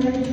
Thank you.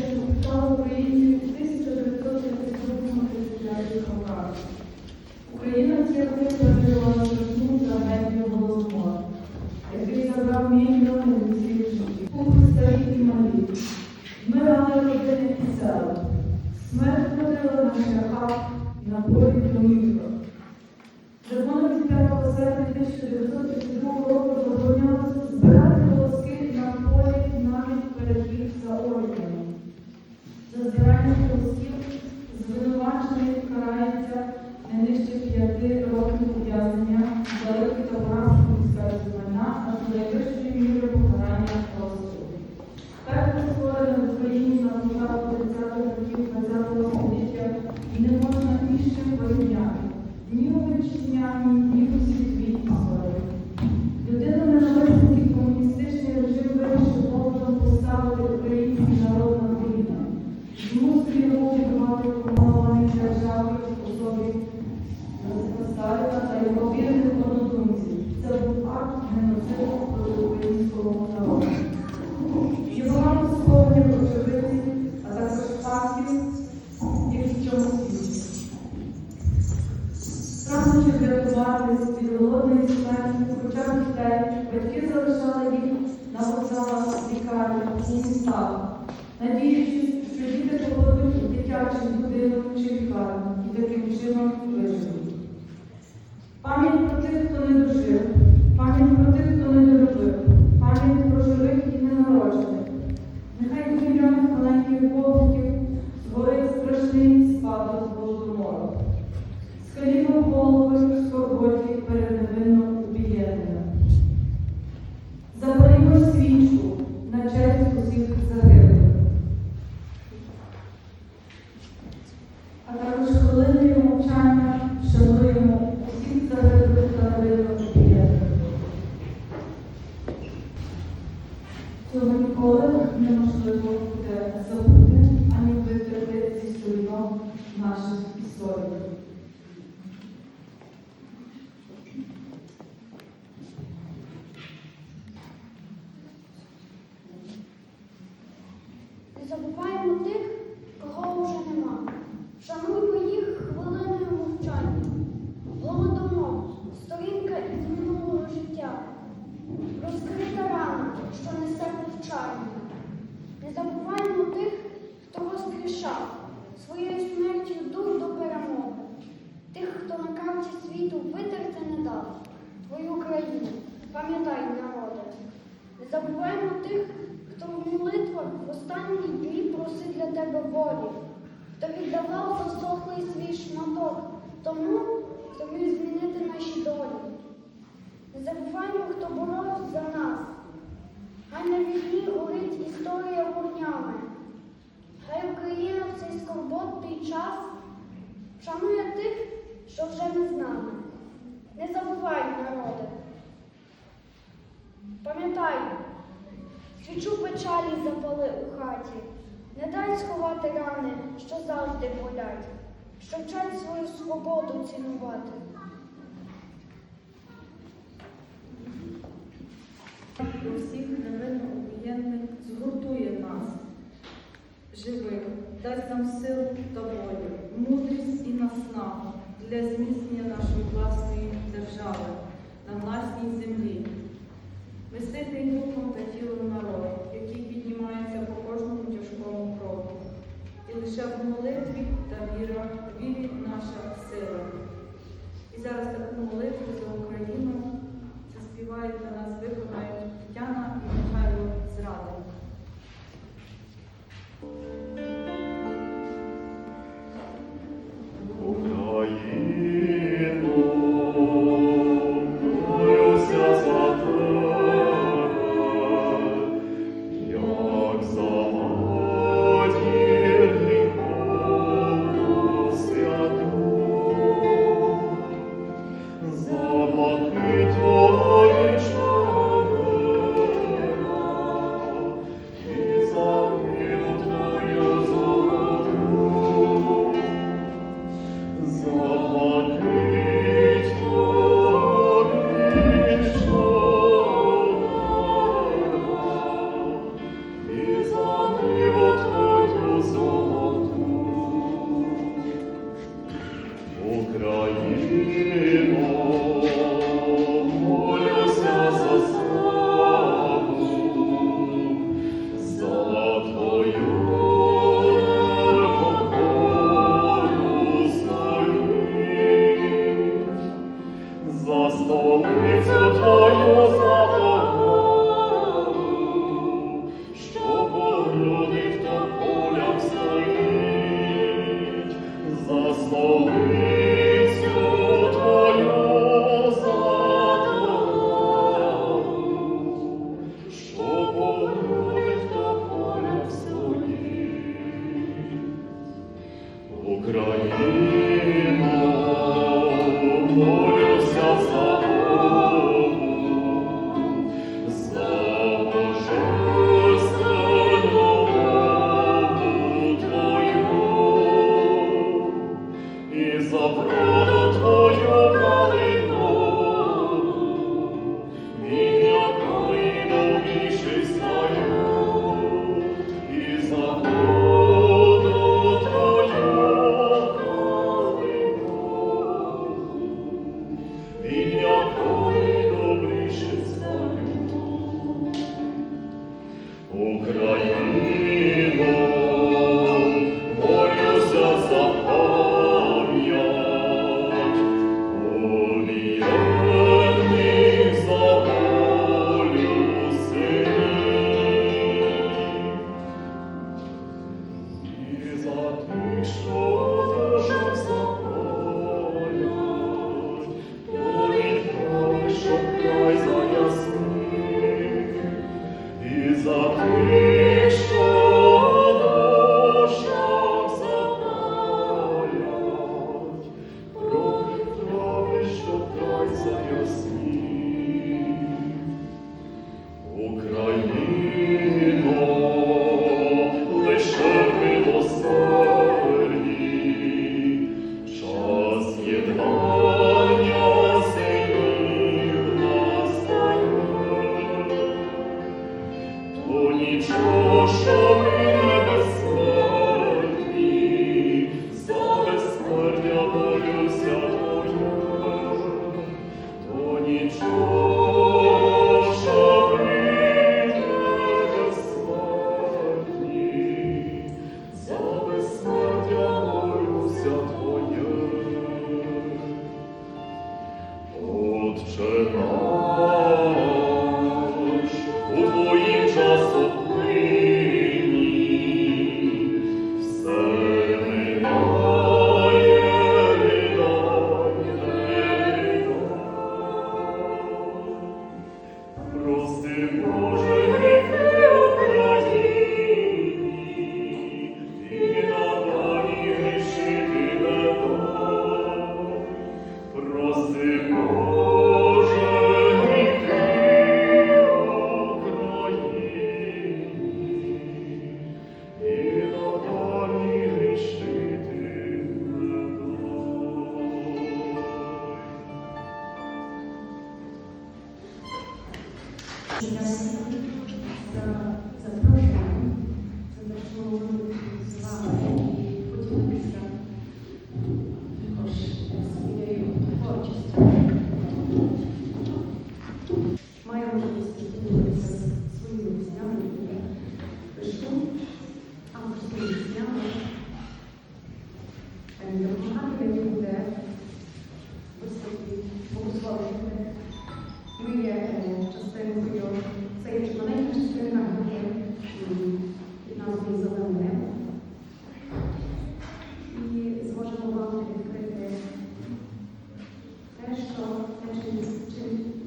Пам'ятай, свічу печалі запали у хаті, не дай сховати рани, що завжди болять, Щоб вчать свою свободу цінувати. Усіх невинно об'єднаних згуртує нас, живих, дасть нам сил та волю, мудрість і наснагу для зміцнення нашої власної держави на власній землі вести духом та тілом народу, який піднімається по кожному тяжкому кроку. І лише в молитві та віра, вірить наша сила. І зараз таку молитву за Україну заспівають на нас, виконають. України. sagt mich so in joy.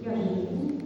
Good evening.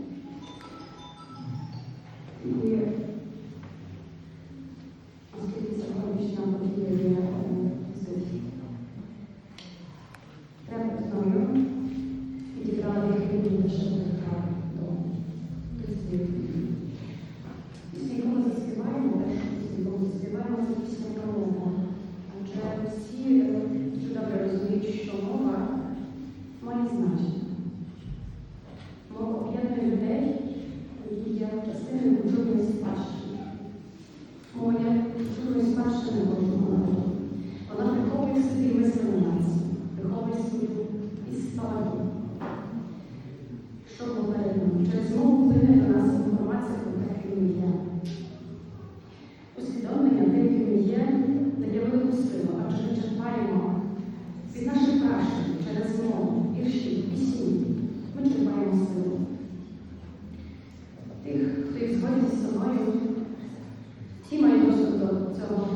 деякими є наявними сила, адже ми черпаємо від наших кращих через мову, вірші, пісні. Ми черпаємо силу. Тих, хто їх згоден зі собою, ті мають доступ до цього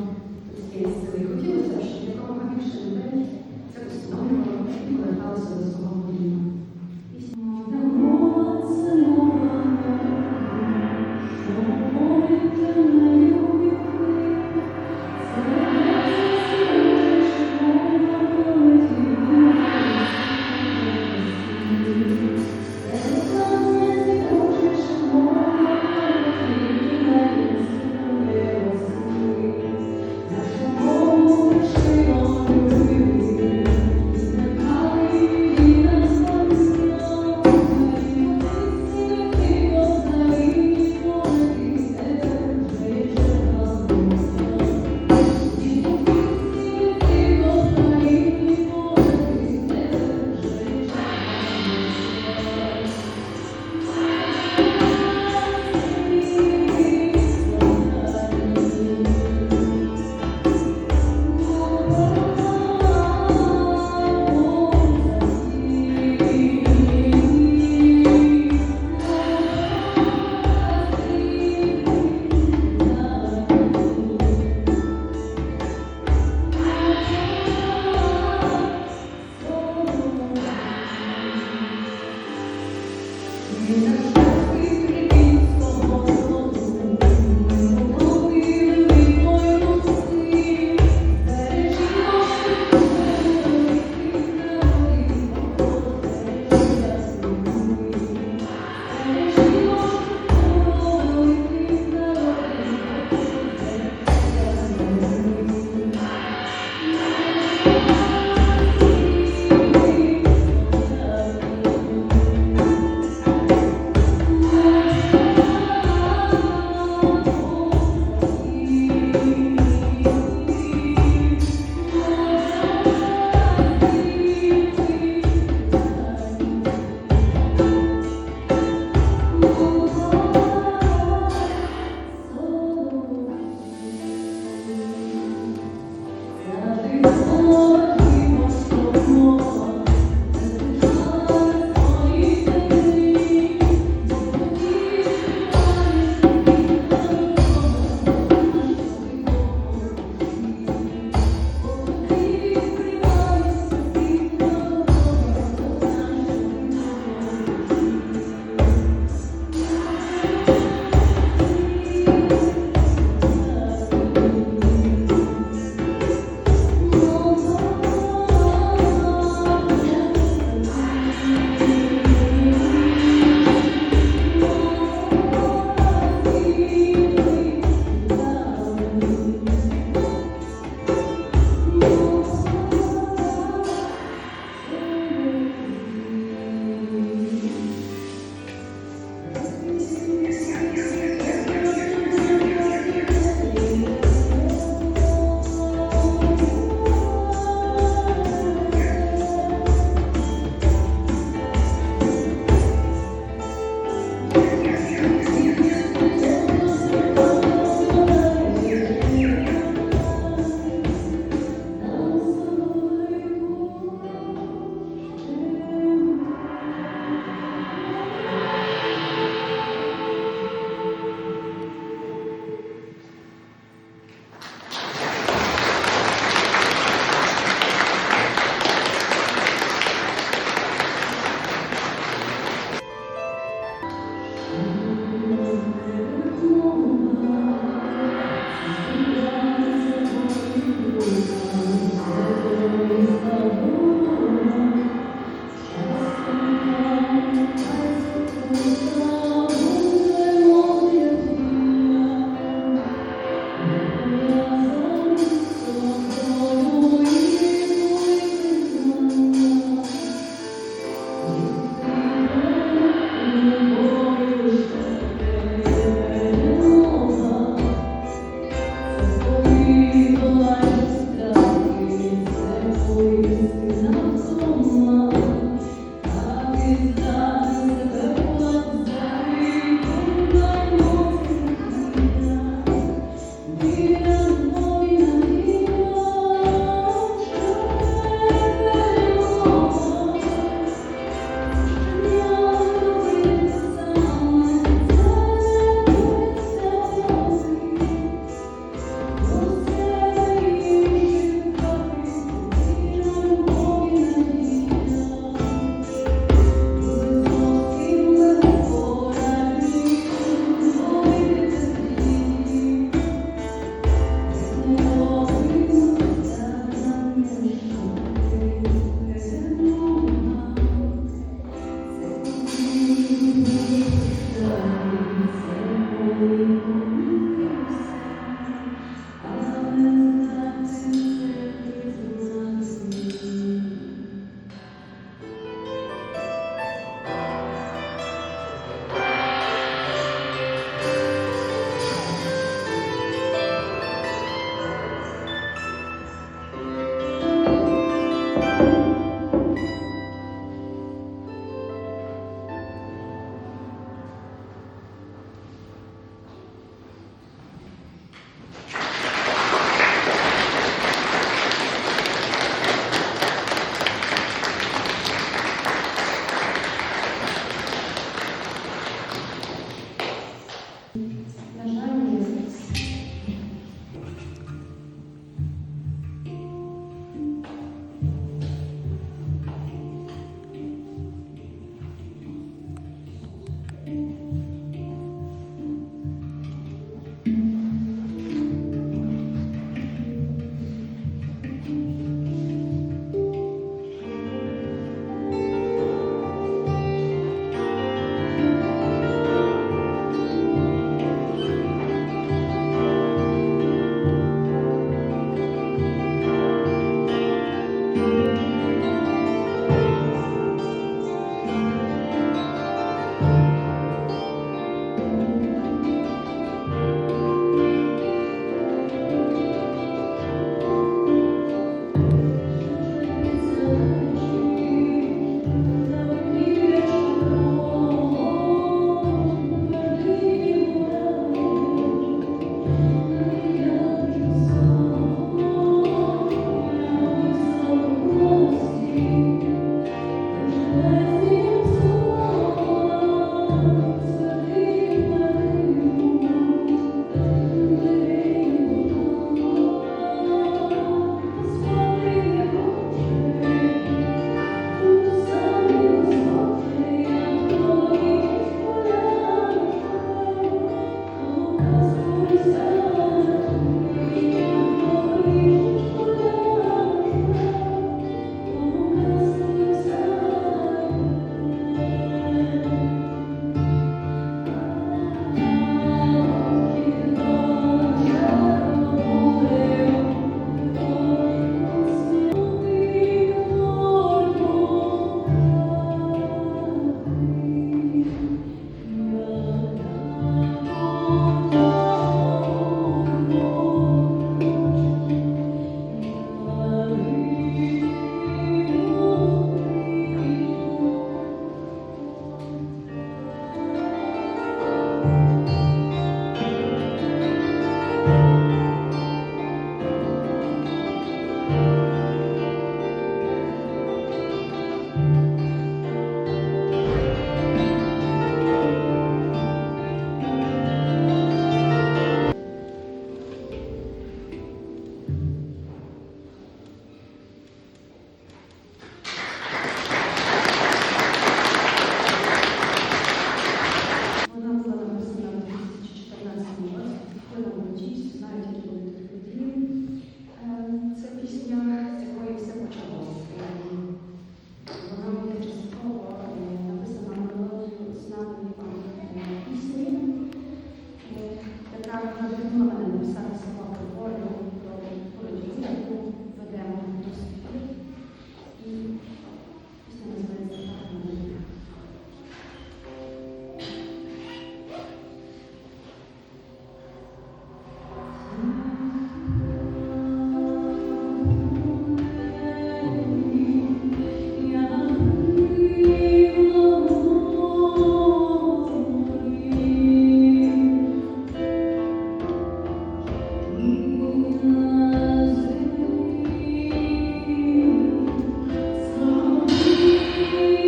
людської сили. Хотілося б, щоб якомога більше людей це усвідомлювало і поверталося до свого. Amen.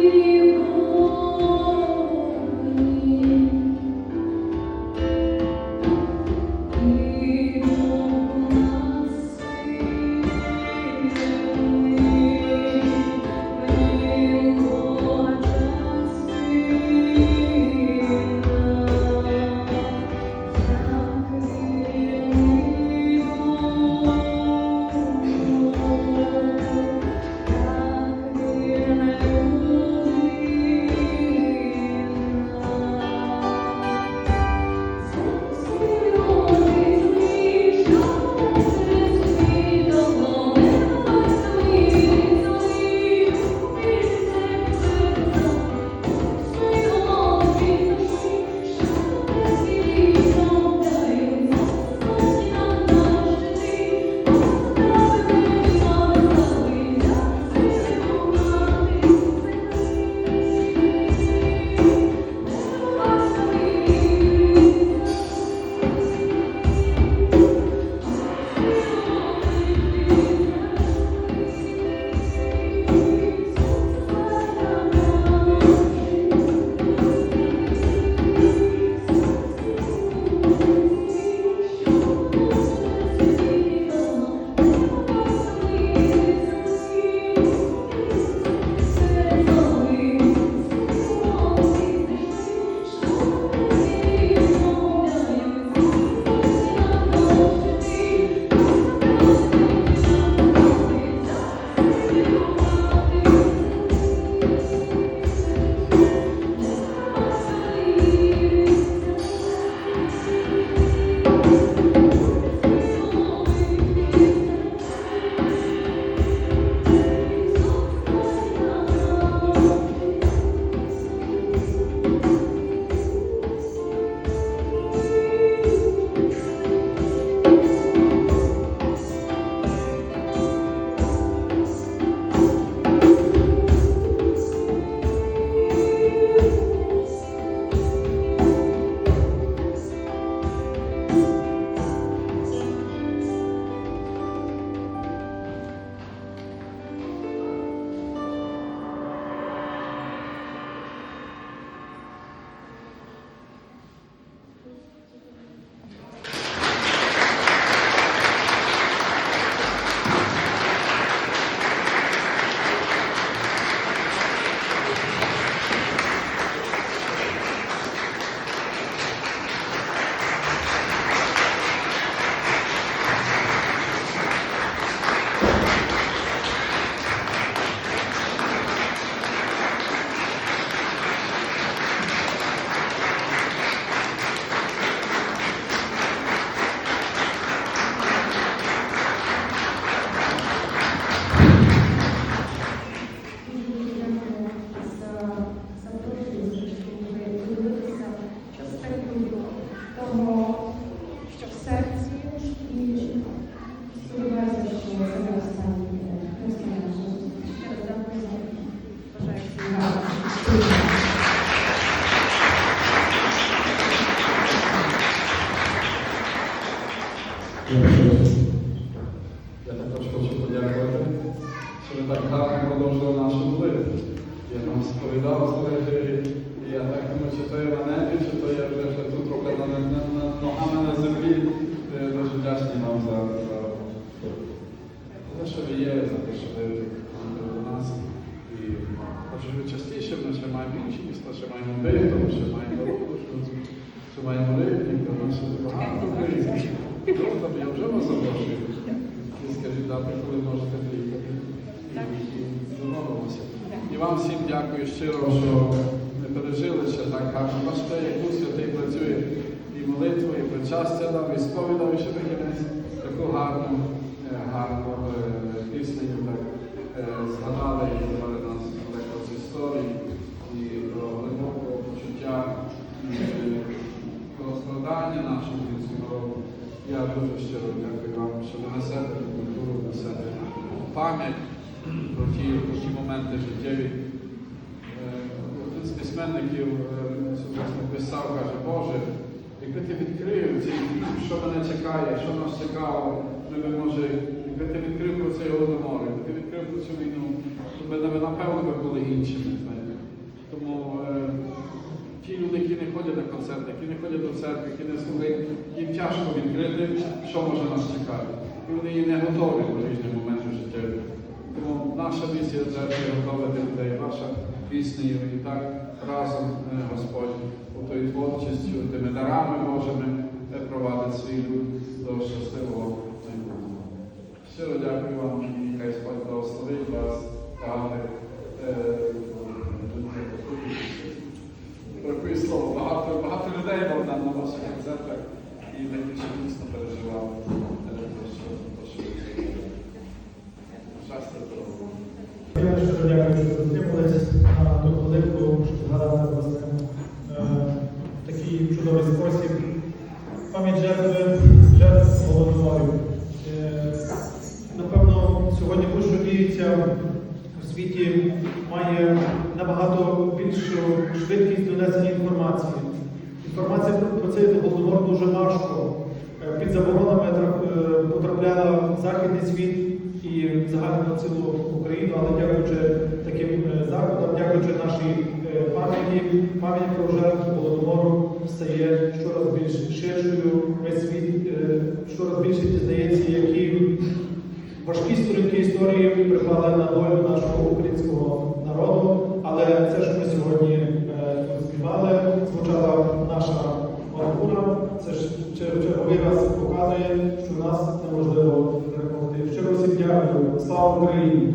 you. І вам всім дякую щиро, що ми пережили ще так гарно. Бачите, як Дух Святий працює і молитву, і причастя дав, і сповідав, і ще таке таку гарну, е, гарну е, пісню так е, згадали і давали нас далеко з історії і про глибокого почуття і про страдання нашого українського. Я дуже щиро дякую вам, що ви несете ту культуру, несете пам'ять про ті, ті моменти життєві. Е, Один з письменників е, сучасно писав, каже, Боже, якби ти відкрив цей вік, що мене чекає, що нас чекало, ми би може, якби ти відкрив про цей голодомор, якби ти відкрив про цю війну, то ми напевно би були іншими. Тому е, ті люди, які не ходять на концерти, які не ходять до церкви, які не слухають, їм тяжко відкрити, що може нас чекати. І вони є не готові до різних моментів життя. Тому наша місія церкви готовити людей, ваша пісня і так разом е, Господь у тої творчістю, тими дарами Божими е, провадить свій люд до щасливого майбутнього. Щиро дякую вам і хай Господь благословить вас, багато е, бракує слова. Багато, багато людей Богдан на ваших концертах і найбільше дійсно переживав. е, те, що- те, що ви зробили. Щастя, здоров'я. Я щиро дякую, що дотримались на ту хвилинку, щоб згадати власне е, такий чудовий спосіб. Пам'ять жертви, жертв голодоморів. Е, Напевно, сьогодні будь-що діється у світі має набагато більшу швидкість донесення інформації. Інформація про, цей голодомор дуже важко. Е, Під заборонами потрапляла західний світ і загально цілу Україну, але дякуючи таким е, заходам, дякуючи нашій е, пам'яті, пам'ять про жертв голодомору стає щораз більш ширшою. Весь світ е, щораз більше дізнається, які важкі сторінки історії припали на долю нашого українського народу. Але це, що ми сьогодні тут співали, звучала наша Мадура, це ж чер- черговий раз показує, що нас неможливо. Щиро всім дякую. Слава Україні!